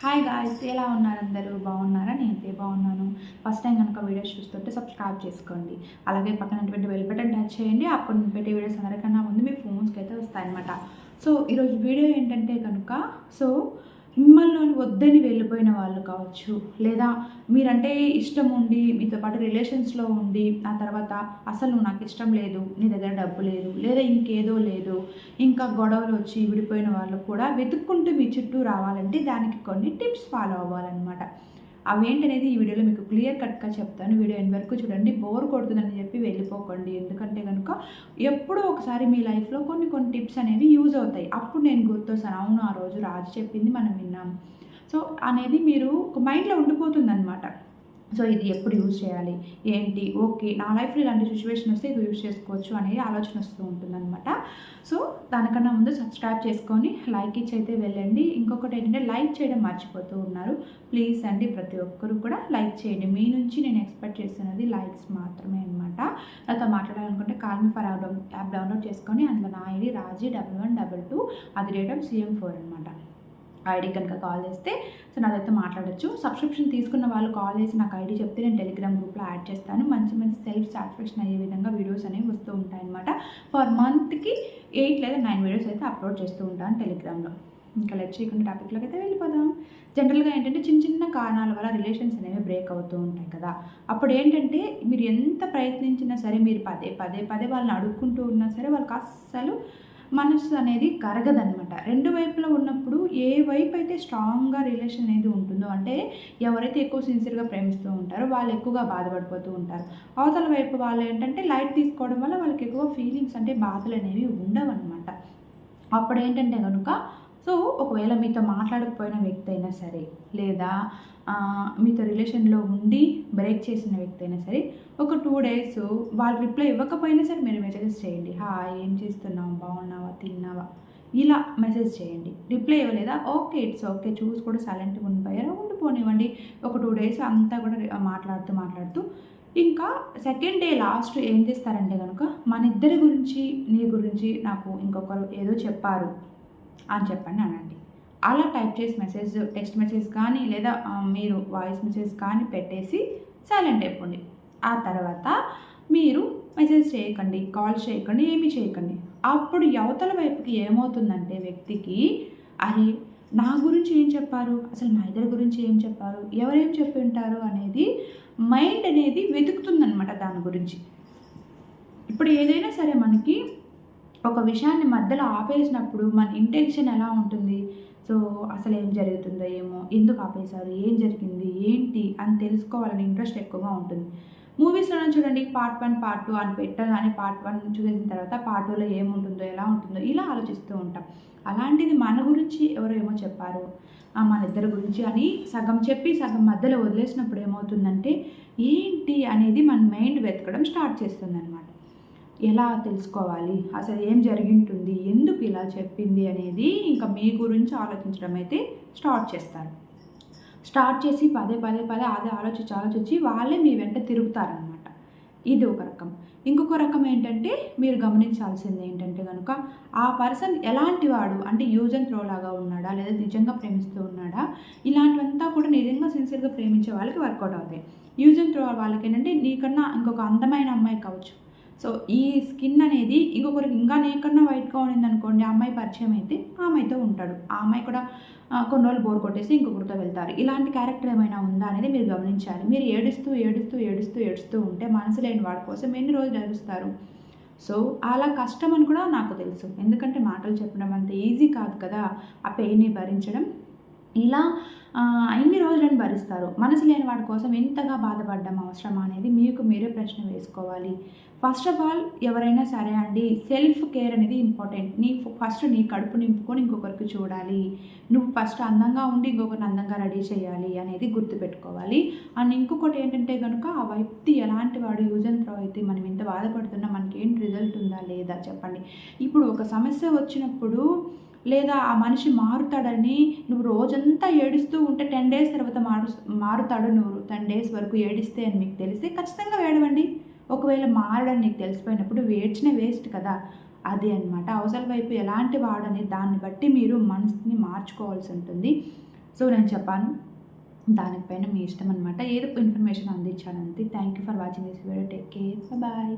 Hi guys ఎలా ఉన్నారు అందరూ? బాగున్నారా? నేనైతే బాగున్నాను. ఫస్ట్ టైం కనుక వీడియోస్ చూస్తుంటే సబ్స్క్రైబ్ చేసుకోండి. అలాగే పక్కనటువంటి బెల్ బటన్ టచ్ చేయండి. అప్పుడు పెట్టే వీడియోస్ అందరికన్నా ముందు మీ ఫోన్స్కి అయితే వస్తాయన్నమాట. సో ఈరోజు వీడియో ఏంటంటే కనుక సో మిమ్మల్ని వద్దని వెళ్ళిపోయిన వాళ్ళు కావచ్చు. లేదా మీరంటే ఇష్టం ఉండి మీతో పాటు రిలేషన్స్లో ఉండి ఆ తర్వాత అసలు నువ్వు నాకు ఇష్టం లేదు నీ దగ్గర డబ్బు లేదు లేదా ఇంకేదో లేదు ఇంకా గొడవలు వచ్చి విడిపోయిన వాళ్ళు కూడా వెతుక్కుంటూ మీ చుట్టూ రావాలంటే దానికి కొన్ని టిప్స్ ఫాలో అవ్వాలన్నమాట. అవేంటనేది ఈ వీడియోలో మీకు క్లియర్ కట్గా చెప్తాను. వీడియో ఎండ్ వరకు చూడండి. బోర్ కొడుతుందని చెప్పి వెళ్ళిపోకండి. ఎందుకంటే కనుక ఎప్పుడో ఒకసారి మీ లైఫ్లో కొన్ని కొన్ని టిప్స్ అనేవి యూజ్ అవుతాయి. అప్పుడు నేను గుర్తొస్తాను. అవును ఆ రోజు రాజు చెప్పింది మనం విన్నాం. సో అనేది మీరు ఒక మైండ్లో ఉండిపోతుంది అనమాట సో ఇది ఎప్పుడు యూజ్ చేయాలి? ఏంటి? ఓకే నా లైఫ్లో ఇలాంటి సిచ్యువేషన్ వస్తే ఇది యూజ్ చేసుకోవచ్చు అనేది ఆలోచన వస్తూ ఉంటుందన్నమాట. సో దానికన్నా ముందు సబ్స్క్రైబ్ చేసుకొని లైక్ ఇచ్చి అయితే వెళ్ళండి. ఇంకొకటి ఏంటంటే లైక్ చేయడం మర్చిపోతూ ఉన్నారు. ప్లీజ్ అండి ప్రతి ఒక్కరు కూడా లైక్ చేయండి. మీ నుంచి నేను ఎక్స్పెక్ట్ చేస్తున్నది లైక్స్ మాత్రమే అనమాట నాతో మాట్లాడాలనుకుంటే call me for app download చేసుకొని అందులో నా ID Raji double one double two అది రేటం సీఎం సిఎం ఫోర్ అనమాట ఐడి కనుక కాల్ చేస్తే సో నాదైతే మాట్లాడచ్చు. సబ్స్క్రిప్షన్ తీసుకున్న వాళ్ళు కాల్ చేసి నాకు ఐడి చెప్తే నేను టెలిగ్రామ్ గ్రూప్లో యాడ్ చేస్తాను. మంచి మంచి సెల్ఫ్ సాటిస్ఫాక్షన్ అయ్యే విధంగా వీడియోస్ అనేవి వస్తూ ఉంటాయన్నమాట. పర్ మంత్కి ఎయిట్ లేదా నైన్ వీడియోస్ అయితే అప్లోడ్ చేస్తూ ఉంటాను టెలిగ్రామ్లో ఇంకా లెట్ చేయకుండా టాపిక్లోకి అయితే వెళ్ళిపోదాం. జనరల్గా ఏంటంటే చిన్న చిన్న కారణాల వల్ల రిలేషన్స్ అనేవి బ్రేక్ అవుతూ ఉంటాయి కదా. అప్పుడు ఏంటంటే మీరు ఎంత ప్రయత్నించినా సరే మీరు పదే పదే పదే వాళ్ళని అడుక్కుంటూ ఉన్నా సరే వాళ్ళకి అస్సలు మనసు అనేది కరగదనమాట రెండు వైపులో ఉన్నప్పుడు ఏ వైపు అయితే స్ట్రాంగ్గా రిలేషన్ అనేది ఉంటుందో అంటే ఎవరైతే ఎక్కువ సిన్సియర్గా ప్రేమిస్తూ ఉంటారో వాళ్ళు ఎక్కువగా బాధపడిపోతూ ఉంటారు. అవతల వైపు వాళ్ళు ఏంటంటే లైట్ తీసుకోవడం వల్ల వాళ్ళకి ఎక్కువ ఫీలింగ్స్ అంటే బాధలు అనేవి ఉండవన్నమాట. అప్పుడు ఏంటంటే కనుక సో ఒకవేళ మీతో మాట్లాడకపోయిన వ్యక్తి అయినా సరే లేదా మీతో రిలేషన్లో ఉండి బ్రేక్ చేసిన వ్యక్తి అయినా సరే ఒక టూ డేస్ వాళ్ళు రిప్లై ఇవ్వకపోయినా సరే మీరు మెసేజెస్ చేయండి. హాయ్ ఏం చేస్తున్నావు? బాగున్నావా? తిన్నావా? ఇలా మెసేజ్ చేయండి. రిప్లై ఇవ్వలేదా? Okay it's okay. చూసి కూడా సైలెంట్గా ఉండిపోయారా? ఉండిపోనివ్వండి. ఒక టూ డేస్ అంతా కూడా మాట్లాడుతూ మాట్లాడుతూ ఇంకా సెకండ్ డే లాస్ట్ ఏం చేస్తారంటే కనుక మన ఇద్దరి గురించి నీ గురించి నాకు ఇంకొకరు ఏదో చెప్పారు. అని చెప్పండి అనండి అలా టైప్ చేసి మెసేజ్ టెక్స్ట్ మెసేజ్ కానీ లేదా మీరు వాయిస్ మెసేజ్ కానీ పెట్టేసి సైలెంట్ అయిపోండి. ఆ తర్వాత మీరు మెసేజ్ చేయకండి కాల్ చేయకండి ఏమీ చేయకండి. అప్పుడు యువతల వైపుకి ఏమవుతుందంటే వ్యక్తికి అది నా గురించి ఏం చెప్పారు? అసలు మా ఇద్దరి గురించి ఏం చెప్పారు? ఎవరేం చెప్పి ఉంటారు అనేది మైండ్ అనేది వెతుకుతుందనమాట దాని గురించి. ఇప్పుడు ఏదైనా సరే మనకి ఒక విషయాన్ని మధ్యలో ఆపేసినప్పుడు మన ఇంటెన్షన్ ఎలా ఉంటుంది? సో అసలు ఏం జరుగుతుందో ఏమో ఎందుకు ఆపేశారు? ఏం జరిగింది? ఏంటి? అని తెలుసుకోవాలని ఇంట్రెస్ట్ ఎక్కువగా ఉంటుంది. మూవీస్లోనే చూడండి పార్ట్ వన్ పార్ట్ టూ అని పెట్టగానే పార్ట్ వన్ చూసిన తర్వాత పార్ట్ టూలో ఏముంటుందో ఎలా ఉంటుందో ఇలా ఆలోచిస్తూ ఉంటాం. అలాంటిది మన గురించి ఎవరో ఏమో చెప్పారు. మన ఇద్దరి గురించి అని సగం చెప్పి సగం మధ్యలో వదిలేసినప్పుడు ఏమవుతుందంటే ఏంటి అనేది మన మైండ్ వెతకడం స్టార్ట్ చేస్తుంది అనమాట ఎలా తెలుసుకోవాలి? అసలు ఏం జరిగింటుంది? ఎందుకు ఇలా చెప్పింది అనేది ఇంకా మీ గురించి ఆలోచించడం అయితే స్టార్ట్ చేస్తారు. స్టార్ట్ చేసి పదే పదే పదే అదే ఆలోచించి ఆలోచించి వాళ్ళే మీ వెంట తిరుగుతారనమాట ఇది ఒక రకం. ఇంకొక రకం ఏంటంటే మీరు గమనించాల్సింది ఏంటంటే కనుక ఆ పర్సన్ ఎలాంటి వాడు? అంటే యూజ్ అండ్ త్రో లాగా ఉన్నాడా? లేదా నిజంగా ప్రేమిస్తూ ఉన్నాడా? ఇలాంటివంతా కూడా నిజంగా సిన్సియర్గా ప్రేమించే వాళ్ళకి వర్కౌట్ అవుతాయి. యూజ్ అండ్ త్రో వాళ్ళకి ఏంటంటే నీకన్నా ఇంకొక అందమైన అమ్మాయి కావచ్చు. సో ఈ స్కిన్ అనేది ఇంకొకరికి ఇంకా నేకన్నా వైట్గా ఉండింది అనుకోండి ఆ అమ్మాయి పరిచయం అయితే ఆ అమ్మాయితో ఉంటాడు. ఆ అమ్మాయి కూడా కొన్ని రోజులు బోర్ కొట్టేసి ఇంకొకరితో వెళ్తారు. ఇలాంటి క్యారెక్టర్ ఏమైనా ఉందా అనేది మీరు గమనించాలి. మీరు ఏడుస్తూ ఏడుస్తూ ఏడుస్తూ ఏడుస్తూ ఉంటే మనసు లేని వాడి కోసం ఎన్ని రోజులు ఏడుస్తారు? సో అలా కష్టం అని కూడా నాకు తెలుసు. ఎందుకంటే మాటలు చెప్పడం అంత ఈజీ కాదు కదా. ఆ పెయిన్ని భరించడం ఇలా ఎన్ని రోజులను భరిస్తారు మనసు లేని వాడి కోసం ఎంతగా బాధపడడం అవసరమా అనేది మీకు మీరే ప్రశ్న వేసుకోవాలి. ఫస్ట్ ఆఫ్ ఆల్ ఎవరైనా సరే అండి సెల్ఫ్ కేర్ అనేది ఇంపార్టెంట్ నీ ఫస్ట్ నీ కడుపు నింపుకొని ఇంకొకరికి చూడాలి. నువ్వు ఫస్ట్ అందంగా ఉండి ఇంకొకరిని అందంగా రెడీ చేయాలి అనేది గుర్తుపెట్టుకోవాలి. అండ్ ఇంకొకటి ఏంటంటే కనుక ఆ వ్యక్తి ఎలాంటి వాడు యూజ్ అండ్ త్రో అయితే మనం ఇంత బాధపడుతున్నా మనకి ఏంటి రిజల్ట్ ఉందా లేదా చెప్పండి. ఇప్పుడు ఒక సమస్య వచ్చినప్పుడు లేదా ఆ మనిషి మారుతాడని నువ్వు రోజంతా ఏడుస్తూ ఉంటే టెన్ డేస్ తర్వాత మారు మారుతాడు నువ్వు. టెన్ డేస్ వరకు ఏడిస్తే అని మీకు తెలిస్తే ఖచ్చితంగా వేడవండి ఒకవేళ మారడని నీకు తెలిసిపోయినప్పుడు వేడ్చిన వేస్ట్ కదా. అది అనమాట అవసరం వైపు ఎలాంటి వాడని దాన్ని బట్టి మీరు మనసుని మార్చుకోవాల్సి ఉంటుంది. సో నేను చెప్పాను. దానిపైన మీ ఇష్టం అనమాట ఏదో ఇన్ఫర్మేషన్ అందించాను అంతే thank you for watching this video take care bye